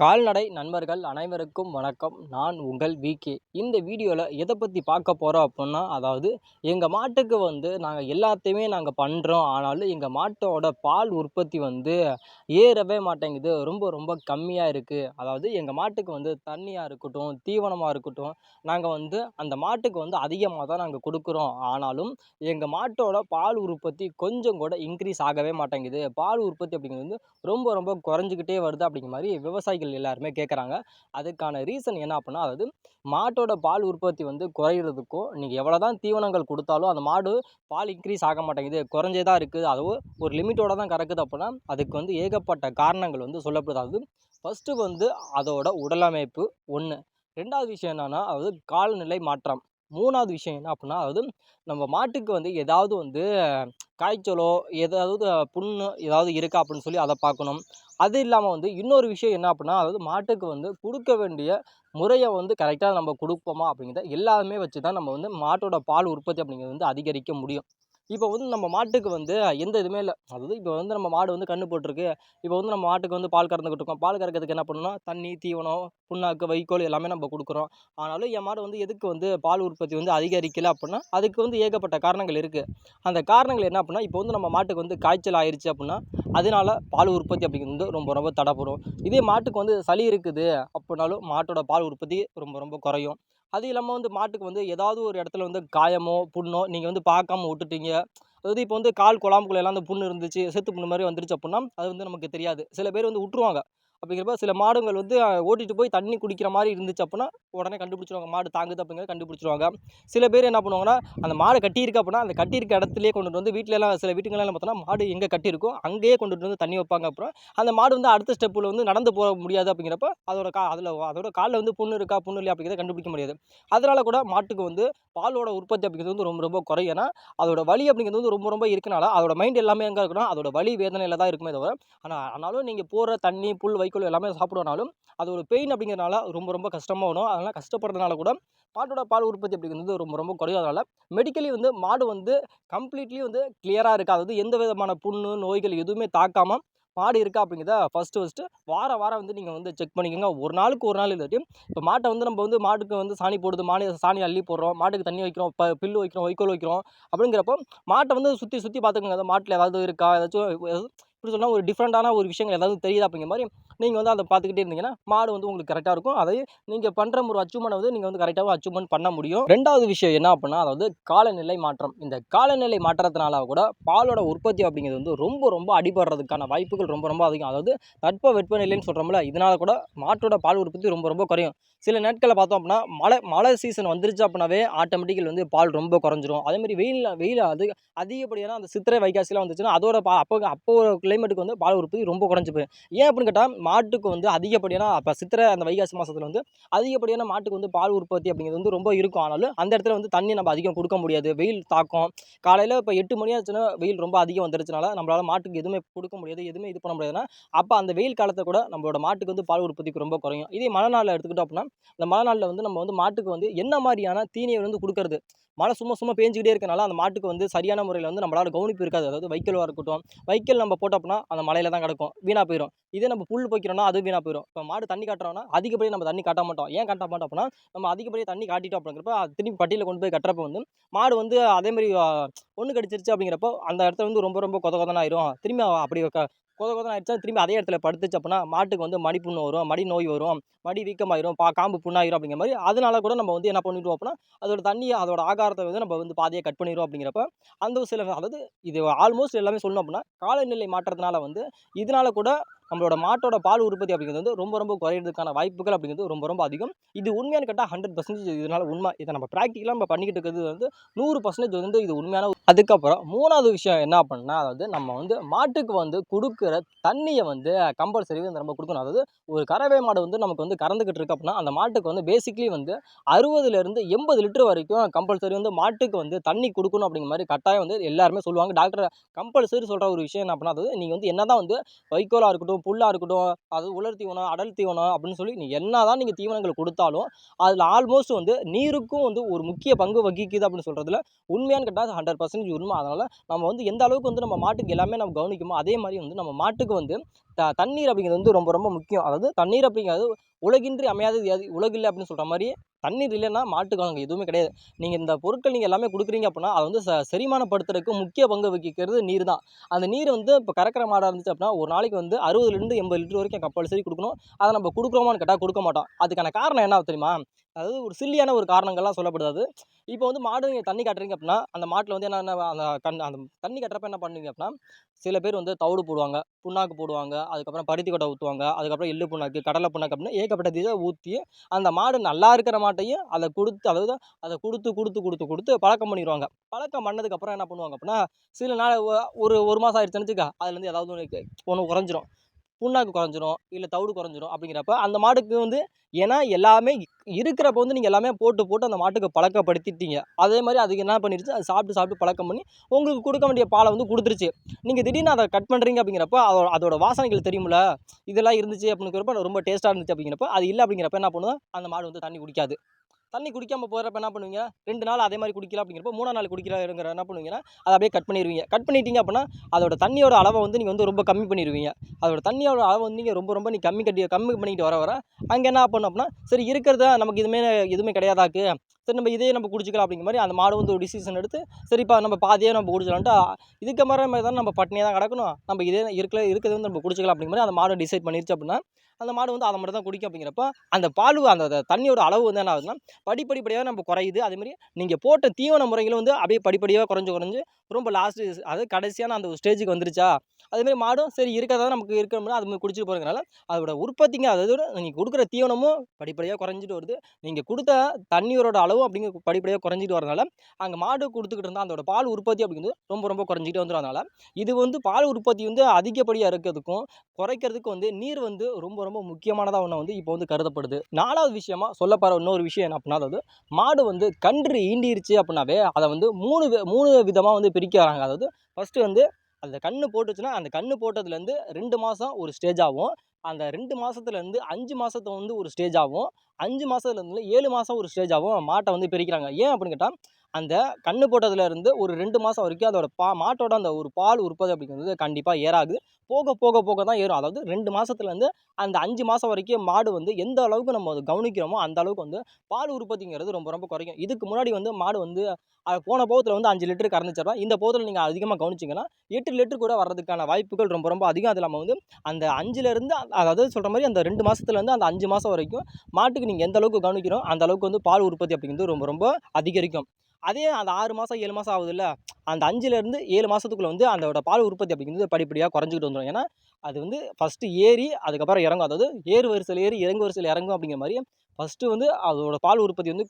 கால்நடை நண்பர்கள் அனைவருக்கும் வணக்கம். நான் உங்கள் விகே இந்த வீடியோவில் எதை பற்றி பார்க்க போகிறோம் அப்புடின்னா அதாவது எங்கள் மாட்டுக்கு வந்து நாங்கள் எல்லாத்தையுமே நாங்கள் பண்ணுறோம் ஆனாலும் எங்கள் மாட்டோட பால் உற்பத்தி வந்து ஏறவே மாட்டேங்குது. ரொம்ப ரொம்ப கம்மியாக இருக்குது அதாவது எங்கள் மாட்டுக்கு வந்து தண்ணியாக இருக்கட்டும் தீவனமாக இருக்கட்டும் நாங்கள் வந்து அந்த மாட்டுக்கு வந்து அதிகமாக தான் நாங்கள் கொடுக்குறோம். ஆனாலும் எங்கள் மாட்டோட பால் உற்பத்தி கொஞ்சம் கூட இன்க்ரீஸ் ஆகவே மாட்டேங்குது. பால் உற்பத்தி அப்படிங்கிறது வந்து ரொம்ப ரொம்ப குறைஞ்சிக்கிட்டே வருது அப்படிங்கிற மாதிரி விவசாயிகள் எல்லாருமே கேட்குறாங்க அதுக்கான ரீசன் என்ன அப்படின்னா அதாவது மாட்டோட பால் உற்பத்தி வந்து குறையிறதுக்கும் நீங்கள் எவ்வளோ தான் தீவனங்கள் கொடுத்தாலும் அந்த மாடு பால் இன்க்ரீஸ் ஆக மாட்டேங்குது குறைஞ்சே தான் இருக்குது அதுவும் ஒரு லிமிட்டோட தான் கறக்குது அப்படின்னா அதுக்கு வந்து ஏகப்பட்ட காரணங்கள் வந்து சொல்லப்படுது. அதாவது ஃபஸ்ட்டு வந்து அதோட உடலமைப்பு ஒன்று ரெண்டாவது விஷயம் என்னென்னா அதாவது காலநிலை மாற்றம். மூணாவது விஷயம் என்ன அப்படின்னா அதாவது நம்ம மாட்டுக்கு வந்து ஏதாவது வந்து காய்ச்சலோ ஏதாவது புண்ணு ஏதாவது இருக்கா அப்படின்னு சொல்லி அதை பார்க்கணும் அது இல்லாமல் வந்து இன்னொரு விஷயம் என்ன அப்படின்னா அதாவது மாட்டுக்கு வந்து கொடுக்க வேண்டிய முறையை வந்து கரெக்டாக நம்ம கொடுப்போமா அப்படிங்கிறத எல்லாமே வச்சு தான் நம்ம வந்து மாட்டோட பால் உற்பத்தி அப்படிங்கிறது வந்து அதிகரிக்க முடியும். இப்போ வந்து நம்ம மாட்டுக்கு வந்து எந்த இதுவுமே இல்லை. அதாவது இப்போ வந்து நம்ம மாடு வந்து கன்று போட்டிருக்கு. இப்போ வந்து நம்ம மாட்டுக்கு வந்து பால் கறந்துக்கிட்டு இருக்கோம் பால் கறக்கிறதுக்கு என்ன பண்ணணும் தண்ணி தீவனம் புண்ணாக்கு வைக்கோல் எல்லாமே நம்ம கொடுக்குறோம். ஆனாலும் என் மாடு வந்து எதுக்கு வந்து பால் உற்பத்தி வந்து அதிகரிக்கலை அப்படின்னா அதுக்கு வந்து ஏகப்பட்ட காரணங்கள் இருக்குது அந்த காரணங்கள் என்ன அப்படின்னா இப்போ வந்து நம்ம மாட்டுக்கு வந்து காய்ச்சல் ஆயிடுச்சு அப்படின்னா அதனால பால் உற்பத்தி அப்படிங்கிறது வந்து ரொம்ப ரொம்ப தடைப்படும் இதே மாட்டுக்கு வந்து சளி இருக்குது அப்படின்னாலும் மாட்டோட பால் உற்பத்தி ரொம்ப ரொம்ப குறையும். அது இல்லாமல் வந்து மாட்டுக்கு வந்து ஏதாவது ஒரு இடத்துல வந்து காயமோ புண்ணோ நீங்கள் வந்து பார்க்காம விட்டுட்டீங்க. அதாவது இப்போ வந்து கால் குழாம்புக்குள்ள எல்லாம் அந்த புண்ணு இருந்துச்சு செத்து புண்ணு மாதிரி வந்துருச்சு அப்புடின்னா அது வந்து நமக்கு தெரியாது. சில பேர் வந்து விட்ருவாங்க அப்படிங்கிறப்ப சில மாடுங்கள் வந்து ஓட்டிகிட்டு போய் தண்ணி குடிக்கிற மாதிரி இருந்துச்சு அப்படின்னா உடனே கண்டுபிடிச்சிருவாங்க. மாடு தாங்குது அப்படிங்கிறத கண்டுபிடிச்சிருவாங்க. சில பேர் என்ன பண்ணுவாங்கன்னா அந்த மாடு கட்டியிருக்கு அப்படின்னா அந்த கட்டியிருக்க இடத்துலேயே கொண்டுட்டு வந்து வீட்டிலலாம் சில வீட்டுங்களெல்லாம் பார்த்தோன்னா மாடு எங்கே கட்டியிருக்கோ அங்கேயே கொண்டுட்டு வந்து தண்ணி வைப்பாங்க. அப்புறம் அந்த மாடு வந்து அடுத்த ஸ்டெப்பில் வந்து நடந்து போக முடியாது அப்படிங்கிறப்ப அதோட கா அதில் அதோட காலில் வந்து புண்ணு இருக்கா புண்ணு இல்லையா அப்படிங்கிறத கண்டுபிடிக்க முடியாது. அதனால் கூட மாட்டுக்கு வந்து பாலோட உற்பத்தி அப்படிங்கிறது வந்து ரொம்ப ரொம்ப குறையும் ஏன்னா அதோட வலி அப்படிங்கிறது வந்து ரொம்ப ரொம்ப இருக்கனால அதோட மைண்ட் எல்லாமே எங்கே இருக்குன்னா அதோட வலி வேதனையில் தான் இருக்குமே தவிர ஆனால் ஆனாலும் நீங்கள் போகிற தண்ணி புல் வை வைக்கோல் எல்லாமே சாப்பிடுவனாலும் அது ஒரு பெயின் அப்படிங்கிறனால ரொம்ப ரொம்ப கஷ்டமாக வரும். அதனால் கஷ்டப்படுறதுனால கூட பாட்டோட பால் உற்பத்தி அப்படிங்கிறது ரொம்ப ரொம்ப குறையாதனால மெடிக்கலி வந்து மாடு வந்து கம்ப்ளீட்லி வந்து கிளியராக இருக்குது அதாவது எந்த விதமான புண்ணு நோய்கள் எதுவுமே தாக்காமல் மாடு இருக்கா அப்படிங்கிறத ஃபஸ்ட்டு ஃபஸ்ட்டு வார வாரம் வந்து நீங்கள் வந்து செக் பண்ணிக்கோங்க. ஒரு நாளுக்கு ஒரு நாள் இல்லாட்டி இப்போ மாட்டை வந்து நம்ம வந்து மாட்டுக்கு வந்து சாணி போடுது மாடு சாணி அள்ளி போடுறோம் மாட்டுக்கு தண்ணி வைக்கிறோம் இப்போ பில்லு வைக்கிறோம் வைக்கோல் வைக்கிறோம் அப்படிங்கிறப்போ மாட்டை வந்து சுற்றி சுற்றி பார்த்துக்கோங்க. அந்த மாட்டில் ஏதாவது இருக்கா? ஏதாச்சும் இப்படி சொன்னால் ஒரு டிஃப்ரெண்ட்டான ஒரு விஷயங்கள் ஏதாவது தெரியுது அப்படிங்கிற மாதிரி நீங்கள் வந்து அதை பார்த்துக்கிட்டே இருந்தீங்கன்னா மாடு வந்து உங்களுக்கு கரெக்டாக இருக்கும். அதை நீங்கள் பண்ணுற ஒரு அச்சீவ்மெண்ட் வந்து நீங்கள் வந்து கரெக்டாக அச்சீவ்மெண்ட் பண்ண முடியும். ரெண்டாவது விஷயம் என்ன அப்படின்னா அதாவது காலநிலை மாற்றம். இந்த காலநிலை மாற்றத்தினால கூட பாலோட உற்பத்தி அப்படிங்கிறது வந்து ரொம்ப ரொம்ப அடிபடுறதுக்கான வாய்ப்புகள் ரொம்ப ரொம்ப அதிகம். அதாவது தட்ப வெப்பநிலைன்னு சொல்கிறோம்ல இதனால் கூட மாட்டோட பால் உற்பத்தி ரொம்ப ரொம்ப குறையும். சில நாட்களில் பார்த்தோம் அப்படின்னா மழை மழை சீசன் வந்துருச்சு அப்படின்னாவே ஆட்டோமேட்டிக்கல் வந்து பால் ரொம்ப குறைஞ்சிரும். அதேமாதிரி வெயில் வெயில் அது அதிகப்படியான அந்த சித்திரை வைகாசிலாம் வந்துச்சுன்னா அதோட பா அப்போ அப்போ கிளைமேட்டுக்கு வந்து பால் உற்பத்தி ரொம்ப குறைஞ்சி போயிடும். ஏன் அப்படின்னு கேட்டால் மாட்டுக்கு வந்து அதிகப்படியான அப்போ சித்திரை அந்த வைகாசி மாதத்தில் வந்து அதிகப்படியான மாட்டுக்கு வந்து பால் உற்பத்தி அப்படிங்கிறது வந்து ரொம்ப இருக்கும். ஆனாலும் அந்த இடத்துல வந்து தண்ணி நம்ம அதிகம் கொடுக்க முடியாது. வெயில் தாக்கம். காலையில் இப்போ எட்டு மணி ஆச்சுன்னா வெயில் ரொம்ப அதிகம் வந்துருச்சுனால நம்மளால் மாட்டுக்கு எதுவுமே கொடுக்க முடியாது எதுவுமே இது பண்ண முடியாதுன்னா அப்போ அந்த வெயில் காலத்தை கூட நம்மளோட மாட்டுக்கு வந்து பால் உற்பத்திக்கு ரொம்ப குறையும். இதே மழை நாளில் எடுத்துக்கிட்டோம் அப்படின்னா அந்த மழை நாளில் வந்து நம்ம வந்து மாட்டுக்கு வந்து என்ன மாதிரியான தீனியை வந்து கொடுக்கறது? மழை சும்மா சும்மா பேஞ்சிக்கிட்டே இருக்கனால அந்த மாட்டுக்கு வந்து சரியான முறையில் வந்து நம்மளால் கவனிப்பு இருக்காது. அதாவது வைக்கோலாக இருக்கட்டும் வைக்கல் நம்ம போட்ட அப்படின்னா அந்த மலையில் தான் கிடக்கும். வீணாக போயிடும் இதே நம்ம புல் போய்க்கிறோம்னா அது வீணாக போயிடும் இப்போ மாடு தண்ணி காட்டுறோம்னா அதிகப்படியே நம்ம தண்ணி காட்ட மாட்டோம். ஏன் காட்ட மாட்டோம் அப்படின்னா நம்ம அதிகப்படியே தண்ணி காட்டிட்டோம் அப்படிங்கிறப்ப அது திரும்பி பட்டியில் கொண்டு போய் கட்டுறப்ப வந்து மாடு வந்து அதேமாதிரி ஒன்று கடிச்சிருச்சு அப்படிங்கிறப்போ அந்த இடத்துல வந்து ரொம்ப ரொம்ப கொத கொதன ஆயிரும். திரும்பி அப்படி கொத கொதம் ஆயிடுச்சா திரும்பி அதே இடத்துல படுத்துச்சு அப்படின்னா மாட்டுக்கு வந்து மடி புண்ணு வரும் மடி நோய் வரும் மடி வீக்கமாயிரும் பா காம்பு புண்ணாயிரும் அப்படிங்கிற மாதிரி அதனால கூட நம்ம வந்து என்ன பண்ணிடுவோம் அப்படின்னா அதோட தண்ணியை அதோட ஆகாரத்தை வந்து நம்ம வந்து பாதியாக கட் பண்ணிடுவோம் அப்படிங்கிறப்ப அந்த சில அதாவது இது ஆல்மோஸ்ட் எல்லாமே சொல்லணும் அப்படின்னா காலநிலை மாற்றத்தினால வந்து இதனால கூட நம்மளோட மாட்டோட பால் உற்பத்தி அப்படிங்கிறது வந்து ரொம்ப ரொம்ப குறையிறதுக்கான வாய்ப்புகள் அப்படிங்கிறது ரொம்ப ரொம்ப அதிகம். இது உண்மையான கேட்டால் ஹண்ட்ரட் பர்சன்டேஜ் இதனால் உண்மை. இதை நம்ம ப்ராக்டிக்கலாக நம்ம பண்ணிக்கிட்டு இருக்கிறது வந்து நூறு பர்சன்டேஜ் வந்து இது உண்மையான அதுக்கப்புறம் மூணாவது விஷயம் என்ன அப்படின்னா அதாவது நம்ம வந்து மாட்டுக்கு வந்து கொடுக்குற தண்ணியை வந்து கம்பல்சரி வந்து நம்ம கொடுக்கணும். அதாவது ஒரு கறவை மாடு வந்து நமக்கு வந்து கறந்துக்கிட்டு இருக்கு அப்படின்னா அந்த மாட்டுக்கு வந்து பேசிக்லி வந்து அறுபதுலேருந்து எண்பது லிட்டர் வரைக்கும் கம்பல்சரி வந்து மாட்டுக்கு வந்து தண்ணி கொடுக்கணும் அப்படிங்கிற மாதிரி கட்டாயம் வந்து எல்லாருமே சொல்லுவாங்க. டாக்டர் கம்பல்சரி சொல்கிற ஒரு விஷயம் என்ன அப்படின்னா அதாவது நீங்கள் வந்து என்ன தான் வந்து வைக்கோலாக இருக்கட்டும் இருக்கட்டும் புல்லாக இருக்கட்டும் அது உலர் தீவனம் அடல் தீவனம் அப்படின்னு சொல்லி நீ என்ன தான் நீங்கள் தீவனங்கள் கொடுத்தாலும் அதில் ஆல்மோஸ்ட் வந்து நீருக்கும் வந்து ஒரு முக்கிய பங்கு வகிக்குது அப்படின்னு சொல்கிறதுல உண்மையானு கேட்டால் ஹண்ட்ரட் பர்சன்டேஜ் உண்மை. அதனால் நம்ம வந்து எந்த அளவுக்கு வந்து நம்ம மாட்டுக்கு எல்லாமே நம்ம கவனிக்குமோ அதே மாதிரி வந்து நம்ம மாட்டுக்கு வந்து த தண்ணீர் அப்படிங்கிறது வந்து ரொம்ப ரொம்ப முக்கியம். அதாவது தண்ணீர் அப்படிங்கிறது உலகின்றி அமையாதது எது? உலகில்லை அப்படின்னு சொல்கிற மாதிரி தண்ணீர் இல்லைன்னா மாட்டுக்கானங்க எதுவுமே கிடையாது. நீங்கள் இந்த பொருட்கள் நீங்கள் எல்லாமே கொடுக்குறீங்க அப்படின்னா அதை வந்து ச செரிமானப்படுத்துறதுக்கு முக்கிய பங்கு வகிக்கிறது நீர் தான். அந்த நீர் வந்து இப்போ கறக்கிற மாடாக இருந்துச்சு அப்படின்னா ஒரு நாளைக்கு வந்து அறுபதுலேருந்து எண்பது லிட்டர் வரைக்கும் கம்பல்சரி கொடுக்கணும். அதை நம்ம கொடுக்குறோமான்னு கேட்டால் கொடுக்க மாட்டோம். அதுக்கான காரணம் என்ன தெரியுமா? அதாவது ஒரு சில்லியான ஒரு காரணங்கள்லாம் சொல்லப்படுது அது. இப்போ வந்து மாடு நீங்கள் தண்ணி கட்டுறீங்க அப்படின்னா அந்த மாட்டில் வந்து என்ன அந்த கண் அந்த தண்ணி கட்டுறப்ப என்ன பண்ணுவீங்க அப்படின்னா சில பேர் வந்து தவிடு போடுவாங்க புண்ணாக்கு போடுவாங்க அதுக்கப்புறம் பருத்தி கொட்டை ஊற்றுவாங்க அதுக்கப்புறம் எள்ளு புண்ணாக்கு கடலை புண்ணாக்கு அப்படின்னு ஏகப்பட்ட இதை ஊற்றி அந்த மாடு நல்லா இருக்கிற மாட்டையும் அதை கொடுத்து அதாவது அதை கொடுத்து கொடுத்து கொடுத்து கொடுத்து பழக்கம் பண்ணிடுவாங்க பழக்கம் பண்ணதுக்கப்புறம் என்ன பண்ணுவாங்க அப்படின்னா சில நாள் ஒரு ஒரு மாதம் ஆயிடுச்சுன்னு வச்சுக்கா அதுலேருந்து ஏதாவது ஒன்று ஒன்று குறைஞ்சிரும். புண்ணாக்கு குறைஞ்சிரும் இல்லை தவிடு குறைஞ்சிரும் அப்படிங்கிறப்ப அந்த மாட்டுக்கு வந்து ஏன்னா எல்லாமே இருக்கிறப்ப வந்து நீங்கள் எல்லாமே போட்டு போட்டு அந்த மாட்டுக்கு பழக்கப்படுத்திட்டீங்க. அதே மாதிரி அதுக்கு என்ன பண்ணிருச்சு? அது சாப்பிட்டு சாப்பிட்டு பழக்கம் பண்ணி உங்களுக்கு கொடுக்க வேண்டிய பாலை வந்து கொடுத்துருச்சு. நீங்கள் திடீர்னு அதை கட் பண்ணுறீங்க அப்படிங்கிறப்ப அதோட அதோட வாசனைகள் தெரியுமில்ல இதெல்லாம் இருந்துச்சு அப்படிங்கிறப்ப ரொம்ப டேஸ்ட்டாக இருந்துச்சு அப்படிங்கிறப்ப அது இல்லை அப்படிங்கிறப்ப என்ன பண்ணுவோம் அந்த மாடு வந்து தண்ணி குடிக்காது. தண்ணி குடிக்காமல் போகிறப்ப என்ன பண்ணுவீங்க? ரெண்டு நாள் அதே மாதிரி குடிக்கல அப்படிங்கிறப்ப மூணாம் நாள் குடிக்கிறாருங்கிற என்ன பண்ணுவீங்கன்னா அதை அப்படியே கட் பண்ணிடுவீங்க கட் பண்ணிட்டீங்க அப்படின்னா அதோட தண்ணியோட அளவை வந்து நீங்கள் வந்து ரொம்ப கம்மி பண்ணிடுவீங்க அதோட தண்ணியோட அளவை வந்து நீங்கள் ரொம்ப ரொம்ப நீ கம்மி கட்டி கம்மி பண்ணிக்கிட்டு வர வர அங்கே என்ன பண்ணும் அப்படின்னா சரி இருக்கிறத நமக்கு இதுவுமே எதுவுமே கிடையாதாக்கு. சரி நம்ம இதே நம்ம குடிச்சிக்கலாம் அப்படிங்கிற மாதிரி அந்த மாடு வந்து ஒரு டிசிஷன் எடுத்து சரிப்பா நம்ம பாதியே நம்ம குடிச்சலான்ட்டு இதுக்கு மாதிரி மாதிரி தான் நம்ம பட்னியாக தான் கிடக்கணும். நம்ம இதே இருக்கிற இருக்கிறது வந்து நம்ம குடிச்சிக்கலாம் அப்படிங்கிற மாதிரி அந்த மாடு டிசைட் பண்ணிருச்சு அப்படின்னா அந்த மாடு வந்து அதை மட்டும் தான் குடிக்கும் அப்படிங்கிறப்ப அந்த பால் அந்த தண்ணியோட அளவு வந்து என்ன ஆகுதுன்னா படிப்படிப்படியாக நம்ம குறையுது. அதேமாதிரி நீங்கள் போட்ட தீவன முறைகளும் வந்து அப்படியே படிப்படியாக குறைஞ்சு குறைஞ்சு ரொம்ப லாஸ்ட்டு அதாவது கடைசியான அந்த ஒரு ஸ்டேஜுக்கு வந்துருச்சா அதேமாதிரி மாடும் சரி இருக்கிறதா நமக்கு இருக்கணும்னா அது மாதிரி குடிச்சிட்டு போகிறதுனால அதோட உற்பத்திங்க அதோட நீங்கள் கொடுக்குற தீவனமும் படிப்படியாக குறைஞ்சிட்டு வருது. நீங்கள் கொடுத்த தண்ணியோட அளவும் அப்படிங்கிற படிப்படியாக குறைஞ்சிட்டு வரனால அங்கே மாடு கொடுத்துக்கிட்டு இருந்தால் அதோட பால் உற்பத்தி அப்படிங்கிறது ரொம்ப ரொம்ப குறைஞ்சிட்டு வந்துடும் இது வந்து பால் உற்பத்தி வந்து அதிகப்படியாக இருக்கிறதுக்கும் குறைக்கிறதுக்கும் வந்து நீர் வந்து ரொம்ப ரொம்ப ரொம்ப முக்கியமானதாக ஒன்று வந்து இப்போ வந்து கருதப்படுது. நாலாவது விஷயமா சொல்லப்படுற இன்னொரு விஷயம் என்ன அப்படின்னா அதாவது மாடு வந்து கன்று ஈண்டிருச்சு அப்படின்னாவே அதை வந்து மூணு வி- மூணு விதமாக வந்து பிரிக்கிறாங்க அதாவது ஃபஸ்ட்டு வந்து அந்த கன்று போட்டுச்சுன்னா அந்த கன்று போட்டதுலேருந்து ரெண்டு மாதம் ஒரு ஸ்டேஜ் ஆகும். அந்த ரெண்டு மாதத்துலேருந்து அஞ்சு மாதத்தை வந்து ஒரு ஸ்டேஜ் ஆகும். அஞ்சு மாதத்துலேருந்து ஏழு மாதம் ஒரு ஸ்டேஜ் ஆகும். மாட்டை வந்து பிரிக்கிறாங்க. ஏன் அப்படின்னு கேட்டால் அந்த கன்று போட்டதுலேருந்து ஒரு ரெண்டு மாதம் வரைக்கும் அதோட பா மாட்டோட அந்த ஒரு பால் உற்பத்தி அப்படிங்கிறது கண்டிப்பாக ஏறாது. போக போக போக தான் ஏறும். அதாவது ரெண்டு மாதத்துலேருந்து அந்த அஞ்சு மாதம் வரைக்கும் மாடு வந்து எந்த அளவுக்கு நம்ம அதை கவனிக்கிறோமோ அந்த அளவுக்கு வந்து பால் உற்பத்திங்கிறது ரொம்ப ரொம்ப குறைக்கும். இதுக்கு முன்னாடி வந்து மாடு வந்து போன போகத்தில் வந்து அஞ்சு லிட்டர் கறந்துச்சிடலாம் இந்த போகத்தில் நீங்கள் அதிகமாக கவனிச்சிங்கன்னா எட்டு லிட்டர் கூட வர்றதுக்கான வாய்ப்புகள் ரொம்ப ரொம்ப அதிகம். அது இல்லாமல் வந்து அந்த அஞ்சுலேருந்து அதாவது சொல்கிற மாதிரி அந்த ரெண்டு மாதத்துலேருந்து அந்த அஞ்சு மாதம் வரைக்கும் மாட்டுக்கு நீங்கள் எந்த அளவுக்கு கவனிக்கிறோம் அந்த அளவுக்கு வந்து பால் உற்பத்தி அப்படிங்கிறது ரொம்ப ரொம்ப அதிகரிக்கும். அதே அந்த ஆறு மாதம் ஏழு மாதம் ஆகுதுல்ல அந்த அஞ்சுலேருந்து ஏழு மாதத்துக்குள்ளே வந்து அதோட பால் உற்பத்தி அப்படிங்கிறது படிப்படியாக குறைஞ்சிக்கிட்டு வந்துடும் ஏன்னா அது வந்து ஃபஸ்ட்டு ஏறி அதுக்கப்புறம் இறங்கும். அதாவது ஏறு வரிசையில் ஏறி இறங்கு வரிசையில் இறங்கும் அப்படிங்கிற மாதிரி ஃபஸ்ட்டு வந்து அதோட பால் உற்பத்தி வந்து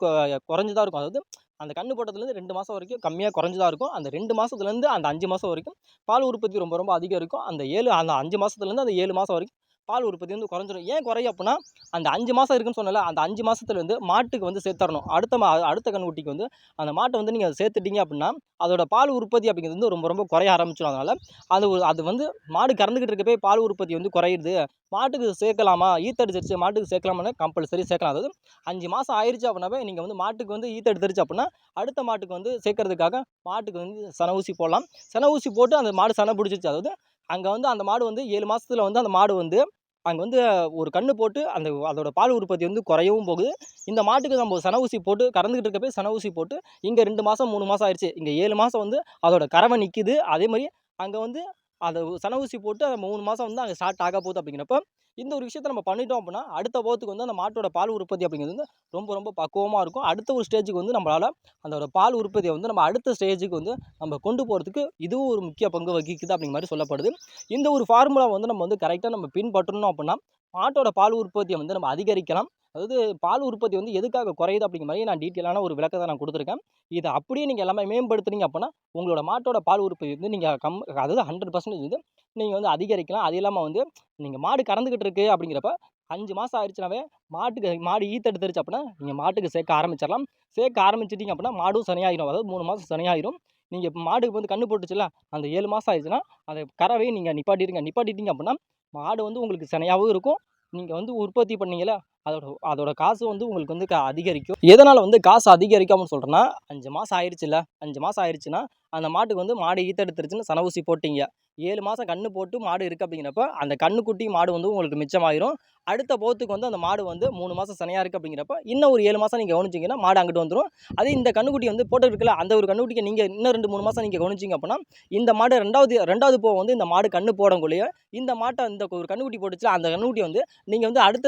குறைஞ்சு தான் இருக்கும். அதாவது அந்த கண்ணு போட்டதுலேருந்து ரெண்டு மாதம் வரைக்கும் கம்மியாக குறைஞ்சு தான் இருக்கும். அந்த ரெண்டு மாதத்துலேருந்து அந்த அஞ்சு மாதம் வரைக்கும் பால் உற்பத்தி ரொம்ப ரொம்ப அதிகம் இருக்கும். அந்த ஏழு அந்த அஞ்சு மாதத்துலேருந்து அந்த ஏழு மாதம் வரைக்கும் பால் உற்பத்தி வந்து குறைஞ்சிரும். ஏன் குறையும் அப்படின்னா அந்த அஞ்சு மாதம் இருக்குன்னு சொன்னல அந்த அஞ்சு மாதத்துல வந்து மாட்டுக்கு வந்து சேர்த்தரணும். அடுத்த மா அடுத்த கண்ணுக்குட்டிக்கு வந்து அந்த மாட்டை வந்து நீங்கள் சேர்த்துட்டீங்க அப்படின்னா அதோட பால் உற்பத்தி அப்படிங்கிறது வந்து ரொம்ப ரொம்ப குறைய ஆரம்பிச்சிடும் அதனால் அது அது வந்து மாடு கறந்துக்கிட்டு இருக்கப்பே பால் உற்பத்தி வந்து குறையுது. மாட்டுக்கு சேர்க்கலாமா? ஈத்தடிச்சிருச்சு மாட்டுக்கு சேர்க்கலாமான்னு கம்பல்சரி சேர்க்கலாம். அதாவது அஞ்சு மாதம் ஆயிடுச்சு அப்படின்னாவே நீங்கள் வந்து மாட்டுக்கு வந்து ஈத்தெடுத்துருச்சு அப்படின்னா அடுத்த மாட்டுக்கு வந்து சேர்க்கறதுக்காக மாட்டுக்கு வந்து சன ஊசி போடலாம். சன ஊசி போட்டு அந்த மாடு சன பிடிச்சிருச்சு. அதாவது அங்கே வந்து அந்த மாடு வந்து ஏழு மாதத்துல வந்து அந்த மாடு வந்து அங்கே வந்து ஒரு கன்று போட்டு அந்த அதோட பால் உற்பத்தி வந்து குறையவும் போகுது. இந்த மாட்டுக்கு நம்ம சன ஊசி போட்டு கறந்துக்கிட்டு இருக்கப்பே சன ஊசி போட்டு இங்கே ரெண்டு மாதம் மூணு மாதம் ஆயிடுச்சு. இங்கே ஏழு மாதம் வந்து அதோட கறவை நிற்கிது அதே மாதிரி அங்கே வந்து அந்த சன ஊசி போட்டு அந்த மூணு மாதம் வந்து அங்கே ஸ்டார்ட் ஆக போகுது அப்படிங்கிறப்ப இந்த ஒரு விஷயத்த நம்ம பண்ணிட்டோம் அப்படின்னா அடுத்த போகத்துக்கு வந்து அந்த மாட்டோட பால் உற்பத்தி அப்படிங்கிறது வந்து ரொம்ப ரொம்ப பக்குவமாக இருக்கும். அடுத்த ஒரு ஸ்டேஜுக்கு வந்து நம்மளால் அதோட பால் உற்பத்தியை வந்து நம்ம அடுத்த ஸ்டேஜுக்கு வந்து நம்ம கொண்டு போகிறதுக்கு இதுவும் ஒரு முக்கிய பங்கு வகிக்குது அப்படிங்கிற மாதிரி சொல்லப்படுது. இந்த ஒரு ஃபார்முலா வந்து நம்ம வந்து கரெக்டாக நம்ம பின்பற்றணும் அப்படின்னா மாட்டோட பால் உற்பத்தியை வந்து நம்ம அதிகரிக்கலாம். அதாவது பால் உற்பத்தி வந்து எதுக்காக குறையுது அப்படிங்கிற மாதிரி நான் டீட்டெயிலான ஒரு விளக்கத்தை நான் கொடுத்துருக்கேன். இதை அப்படியே நீங்கள் எல்லாமே மேம்படுத்துனீங்க அப்படின்னா உங்களோட மாட்டோட பால் உற்பத்தி வந்து நீங்கள் கம் அதாவது ஹண்ட்ரட் பர்சன்டேஜ் வந்து நீங்கள் வந்து அதிகரிக்கலாம். அது இல்லாமல் வந்து நீங்கள் மாடு கறந்துக்கிட்டு இருக்கு அப்படிங்கிறப்ப அஞ்சு மாதம் ஆயிடுச்சுனாவே மாட்டுக்கு மாடு ஈத்தெடுத்துருச்சு அப்படின்னா நீங்கள் மாட்டுக்கு சேர்க்க ஆரம்பிச்சிடலாம். சேர்க்க ஆரம்பிச்சிட்டிங்க அப்படின்னா மாடும் சனியாயிரும். அதாவது மூணு மாதம் சனியாயிரும். நீங்கள் இப்போ மாடுக்கு வந்து கண்ணு போட்டுச்சுல அந்த ஏழு மாதம் ஆயிடுச்சுன்னா அதை கறவையை நீங்கள் நிப்பாட்டிடுங்க. நிப்பாட்டிட்டீங்க அப்படின்னா மாடு வந்து உங்களுக்கு சனையாகவும் இருக்கும். நீங்கள் வந்து உற்பத்தி பண்ணீங்களா அதோட அதோட காசு வந்து உங்களுக்கு வந்து அதிகரிக்கும். எதனால் வந்து காசு அதிகரிக்காமல் சொல்கிறேன்னா அஞ்சு மாதம் ஆயிடுச்சுல்ல அஞ்சு மாதம் ஆயிடுச்சுன்னா அந்த மாட்டுக்கு வந்து மாடு ஈத்தெடுத்துருச்சுன்னு சன ஊசி போட்டீங்க. ஏழு மாதம் கன்று போட்டு மாடு இருக்குது அப்படிங்கிறப்ப அந்த கன்றுக்குட்டி மாடு வந்து உங்களுக்கு மிச்சமாயிரும். அடுத்த போத்துக்கு வந்து அந்த மாடு வந்து மூணு மாதம் சனையாக இருக்குது அப்படிங்கிறப்ப இன்னும் ஒரு ஏழு மாதம் நீங்கள் கவனிச்சிங்கன்னா மாடு அங்கிட்டு வந்துடும் அதே இந்த கன்றுக்குட்டி வந்து போட்டு இருக்குல்ல அந்த ஒரு கன்றுக்குட்டிக்கு நீங்கள் இன்னும் ரெண்டு மூணு மாதம் நீங்கள் கவனிச்சிங்க அப்படின்னா இந்த மாடு ரெண்டாவது ரெண்டாவது போக வந்து இந்த மாடு கன்று போடக்குள்ளேயே இந்த மாட்டை இந்த ஒரு கன்றுக்குட்டி போட்டுச்சுல அந்த கண்ணுக்குட்டி வந்து நீங்கள் வந்து அடுத்த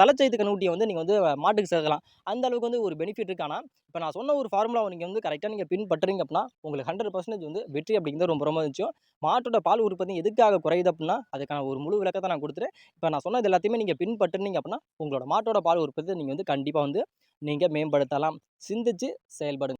தலைச்செய்து தலைச்சைத்து கன்றுக்குட்டியை வந்து நீங்கள் வந்து மாட்டுக்கு சேர்க்கலாம். அந்த அளவுக்கு வந்து ஒரு பெனிஃபிட் இருக்கானா இப்போ நான் சொன்ன ஒரு ஃபார்முலாவை நீங்கள் வந்து கரெக்டாக நீங்கள் பின்பற்றுறீங்க அப்படின்னா உங்களுக்கு ஹண்ட்ரட் பர்சன்டேஜ் வந்து வெற்றி அப்படிங்கிறது ரொம்ப ரொம்ப நிச்சயம் மாட்டோட பால் உற்பத்தி எதுக்காக குறையுது அப்படின்னா அதுக்கான ஒரு முழு விளக்கத்தை நான் கொடுத்துறேன். இப்போ நான் சொன்னது எல்லாத்தையுமே நீங்கள் பின்பற்றுனீங்க அப்படின்னா உங்களோட மாட்டோட பால் உற்பத்தி நீங்கள் வந்து கண்டிப்பாக வந்து நீங்கள் மேம்படுத்தலாம். சிந்திச்சு செயல்படுங்க.